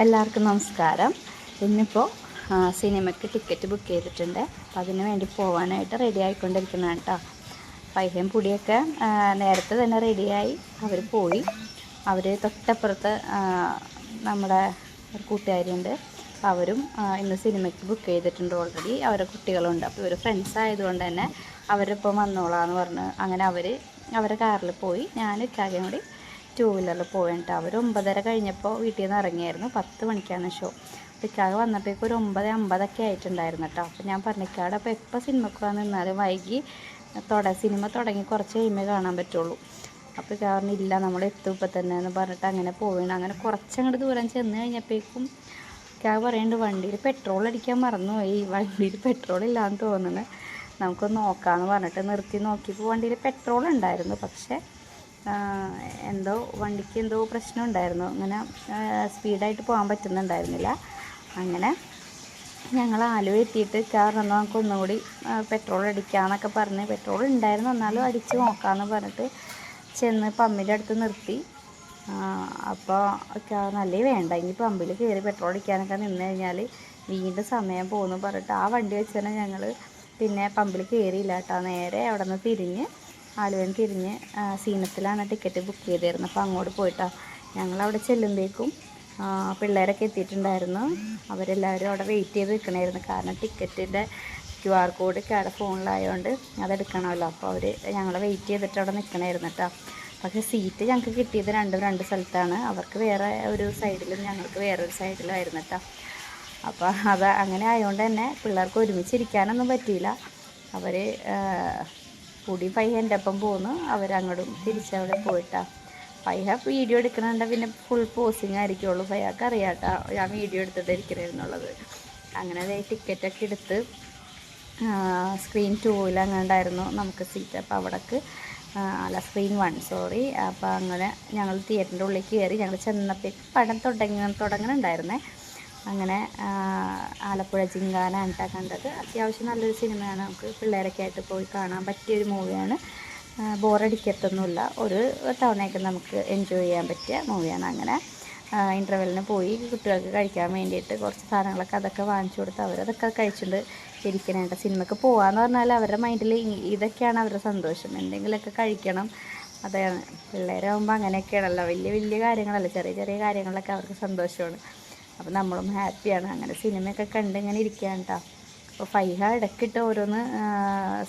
എല്ലാവർക്കും നമസ്കാരം. ഇന്നിപ്പോൾ സിനിമയ്ക്ക് ടിക്കറ്റ് ബുക്ക് ചെയ്തിട്ടുണ്ട്. അപ്പം അതിന് വേണ്ടി പോകാനായിട്ട് റെഡി ആയിക്കൊണ്ടിരിക്കുന്നതാണ് കേട്ടോ പൈസയും പൊടിയൊക്കെ നേരത്തെ തന്നെ റെഡിയായി അവർ പോയി. അവർ തൊട്ടപ്പുറത്ത് നമ്മുടെ ഒരു കൂട്ടുകാരിയുണ്ട്. അവരും ഇന്ന് സിനിമയ്ക്ക് ബുക്ക് ചെയ്തിട്ടുണ്ട് ഓൾറെഡി അവരുടെ കുട്ടികളുണ്ട്. അപ്പോൾ ഇവർ ഫ്രണ്ട്സ് ആയതുകൊണ്ട് തന്നെ അവരിപ്പം വന്നോളാം എന്ന് പറഞ്ഞ് അങ്ങനെ അവർ അവരുടെ കാറിൽ പോയി. ഞാൻ ഇക്കാര്യം കൂടി ടൂ വീലറിൽ പോയിട്ട് അവർ ഒമ്പതര കഴിഞ്ഞപ്പോൾ വീട്ടിൽ നിന്ന് ഇറങ്ങിയായിരുന്നു പത്ത് മണിക്കാണ് ഷോ. ഇക്കാകെ വന്നപ്പോഴേക്കും ഒരു ഒമ്പത് അമ്പതൊക്കെ ആയിട്ടുണ്ടായിരുന്നു കേട്ടോ അപ്പോൾ ഞാൻ പറഞ്ഞു ഇക്കാട് അപ്പോൾ എപ്പോൾ സിനിമക്ക് പോകാൻ നിന്നാലും വൈകി തുട സിനിമ തുടങ്ങി കുറച്ച് കഴിയുമ്പോൾ കാണാൻ പറ്റുള്ളൂ. അപ്പോൾ ഇക്കാ പറഞ്ഞു ഇല്ല നമ്മൾ എത്തും ഇപ്പം തന്നെ എന്ന് പറഞ്ഞിട്ട് അങ്ങനെ പോവുകയാണ് അങ്ങനെ കുറച്ചങ്ങോട്ട് ദൂരം ചെന്ന് കഴിഞ്ഞപ്പോഴേക്കും ഇക്കാ പറയുന്നുണ്ട് വണ്ടിയിൽ പെട്രോൾ അടിക്കാൻ മറന്നുപോയി. വണ്ടിയിൽ പെട്രോൾ ഇല്ലാന്ന് തോന്നുന്നു നമുക്കൊന്ന് നോക്കാമെന്ന് പറഞ്ഞിട്ട് നിർത്തി നോക്കിയപ്പോൾ വണ്ടിയിൽ പെട്രോൾ ഉണ്ടായിരുന്നു. പക്ഷേ എന്തോ വണ്ടിക്ക് എന്തോ പ്രശ്നം ഉണ്ടായിരുന്നു. അങ്ങനെ സ്പീഡായിട്ട് പോകാൻ പറ്റുന്നുണ്ടായിരുന്നില്ല. അങ്ങനെ ഞങ്ങൾ ആലുവ എത്തിയിട്ട് കാരണം നമുക്ക് ഒന്നുകൂടി പെട്രോൾ അടിക്കാമെന്നൊക്കെ പറഞ്ഞ് പെട്രോൾ ഉണ്ടായിരുന്നു. എന്നാലും അടിച്ച് നോക്കാമെന്ന് പറഞ്ഞിട്ട് ചെന്ന് പമ്പിന്റെ അടുത്ത് നിർത്തി. അപ്പോൾ നല്ല വേണ്ട. ഇനി പമ്പിൽ കയറി പെട്രോൾ അടിക്കാനൊക്കെ നിന്ന് കഴിഞ്ഞാൽ വീണ്ടും സമയം പോകുന്നു പറഞ്ഞിട്ട് ആ വണ്ടി വെച്ച് തന്നെ ഞങ്ങൾ പിന്നെ പമ്പിൽ കയറിയില്ല കേട്ടോ. നേരെ അവിടെ നിന്ന് തിരിഞ്ഞ് ആലുവയിൽ തിരിഞ്ഞ് സീനത്തിലാണ് ടിക്കറ്റ് ബുക്ക് ചെയ്തിരുന്നത്. അപ്പോൾ അങ്ങോട്ട് പോയിട്ടാണ് ഞങ്ങളവിടെ ചെല്ലുമ്പോഴേക്കും പിള്ളേരൊക്കെ എത്തിയിട്ടുണ്ടായിരുന്നു. അവരെല്ലാവരും അവിടെ വെയിറ്റ് ചെയ്ത് നിൽക്കണമായിരുന്നു കാരണം ടിക്കറ്റിന്റെ ക്യു ആർ കോഡ് കാടെ ഫോണിലായതുകൊണ്ട് അതെടുക്കണമല്ലോ അപ്പോൾ അവർ ഞങ്ങൾ വെയിറ്റ് ചെയ്തിട്ട് അവിടെ നിൽക്കണമായിരുന്നു കേട്ടോ പക്ഷേ സീറ്റ് ഞങ്ങൾക്ക് കിട്ടിയത് രണ്ടും രണ്ട് സ്ഥലത്താണ്. അവർക്ക് വേറെ ഒരു സൈഡിലും ഞങ്ങൾക്ക് വേറൊരു സൈഡിലുമായിരുന്നു കേട്ടോ അപ്പോൾ അത് അങ്ങനെ ആയതുകൊണ്ട് തന്നെ പിള്ളേർക്ക് ഒരുമിച്ചിരിക്കാനൊന്നും പറ്റിയില്ല. അവർ പൊടി പയ്യ എന്റെ ഒപ്പം പോന്നു. അവരങ്ങോട്ടും തിരിച്ചവിടെ പോയിട്ടാ. പയ്യ വീഡിയോ എടുക്കണണ്ട. പിന്നെ ഫുൾ പോസിങ് ആയിരിക്കുള്ളൂ. പയ്യാക്ക് അറിയാട്ടാ. ഞാൻ വീഡിയോ എടുത്തിട്ട് ഇരിക്കണേന്നുള്ളത് അങ്ങനെ അതേ ടിക്കറ്റൊക്കെ എടുത്ത് സ്ക്രീൻ ടൂവിൽ അങ്ങണ്ടായിരുന്നു നമുക്ക് സീറ്റ് അപ്പോൾ അവിടേക്ക് അല്ല സ്ക്രീൻ വൺ സോറി അപ്പോൾ അങ്ങനെ ഞങ്ങൾ തിയേറ്ററിന്റെ ഉള്ളിൽ കയറി ഞങ്ങൾ ചെന്നപ്പോഴേക്ക് പടം തുടങ്ങ തുടങ്ങണുണ്ടായിരുന്നേ. അങ്ങനെ ആലപ്പുഴ ജിങ്കാന കേട്ടോ കണ്ടത്. അത്യാവശ്യം നല്ലൊരു സിനിമയാണ്. നമുക്ക് പിള്ളേരൊക്കെ ആയിട്ട് പോയി കാണാൻ പറ്റിയൊരു മൂവിയാണ്. ബോറടിക്കത്തൊന്നുമില്ല. ഒരു തവണയൊക്കെ നമുക്ക് എൻജോയ് ചെയ്യാൻ പറ്റിയ മൂവിയാണ് അങ്ങനെ. ഇന്റർവെല്ലിന് പോയി കുട്ടികൾക്ക് കഴിക്കാൻ വേണ്ടിയിട്ട് കുറച്ച് സാധനങ്ങളൊക്കെ അതൊക്കെ വാങ്ങിച്ചു കൊടുത്ത് അവരതൊക്കെ കഴിച്ചിട്ട് ഇരിക്കണേണ്ട സിനിമയ്ക്ക് പോകാന്ന് പറഞ്ഞാൽ അവരുടെ മൈൻഡിൽ ഇതൊക്കെയാണ് അവരുടെ സന്തോഷം. എന്തെങ്കിലുമൊക്കെ കഴിക്കണം. അതാണ്. പിള്ളേരാകുമ്പോൾ അങ്ങനെയൊക്കെയാണല്ലോ. വലിയ വലിയ കാര്യങ്ങളല്ല. ചെറിയ ചെറിയ കാര്യങ്ങളൊക്കെ അവർക്ക് സന്തോഷമാണ്. അപ്പോൾ നമ്മളും ഹാപ്പിയാണ്. അങ്ങനെ സിനിമയൊക്കെ കണ്ട് ഇങ്ങനെ ഇരിക്കുകയാണ് കേട്ടോ അപ്പോൾ ഫൈഹ ഇടയ്ക്കിട്ട് ഓരോന്ന്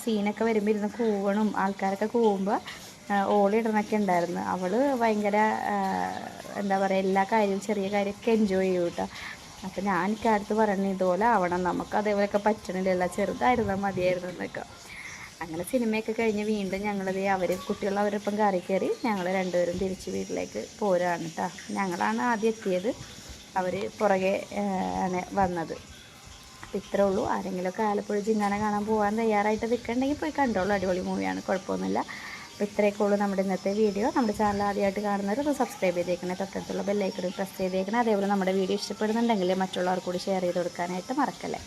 സീനൊക്കെ വരുമ്പോൾ ഇരുന്ന് കൂവണം. ആൾക്കാരൊക്കെ കൂവുമ്പോൾ ഓളിടണൊക്കെ ഉണ്ടായിരുന്നു അവൾ ഭയങ്കര എന്താ പറയുക എല്ലാ കാര്യവും ചെറിയ കാര്യമൊക്കെ എൻജോയ് ചെയ്യും കേട്ടോ അപ്പോൾ ഞാൻ എനിക്ക് അടുത്ത് പറഞ്ഞു ഇതുപോലെ ആവണം. നമുക്ക് അതേപോലെയൊക്കെ പറ്റണില്ലല്ല. ചെറുതായിരുന്നാൽ മതിയായിരുന്നു എന്നൊക്കെ. അങ്ങനെ സിനിമയൊക്കെ കഴിഞ്ഞ് വീണ്ടും ഞങ്ങളത് അവർ കുട്ടികൾ അവരൊപ്പം കയറി കയറി ഞങ്ങൾ രണ്ടുപേരും തിരിച്ച് വീട്ടിലേക്ക് പോരാണ് കേട്ടോ ഞങ്ങളാണ് ആദ്യം എത്തിയത്. അവർ പുറകെ ആണ് വന്നത്. ഇത്രേ ഉള്ളൂ. ആരെങ്കിലുമൊക്കെ ആലപ്പുഴ ജിങ്കാന കാണാൻ പോകാൻ തയ്യാറായിട്ട് നിൽക്കണമെങ്കിൽ പോയി കണ്ടോളൂ. അടിപൊളി മൂവിയാണ്. കുഴപ്പമൊന്നുമില്ല. അപ്പോൾ ഇത്രയൊക്കെ ഉള്ളൂ നമ്മുടെ ഇന്നത്തെ വീഡിയോ. നമ്മുടെ ചാനൽ ആദ്യമായിട്ട് കാണുന്നവർ ഒന്ന് സബ്സ്ക്രൈബ് ചെയ്തേക്കണേ. തൊട്ടടുത്തുള്ള ബെല്ലൈക്കണും പ്രസ് ചെയ്തേക്കണേ. അതേപോലെ നമ്മുടെ വീഡിയോ ഇഷ്ടപ്പെടുന്നുണ്ടെങ്കിൽ മറ്റുള്ളവർ കൂടി ഷെയർ ചെയ്ത് കൊടുക്കാനായിട്ട് മറക്കല്ലേ.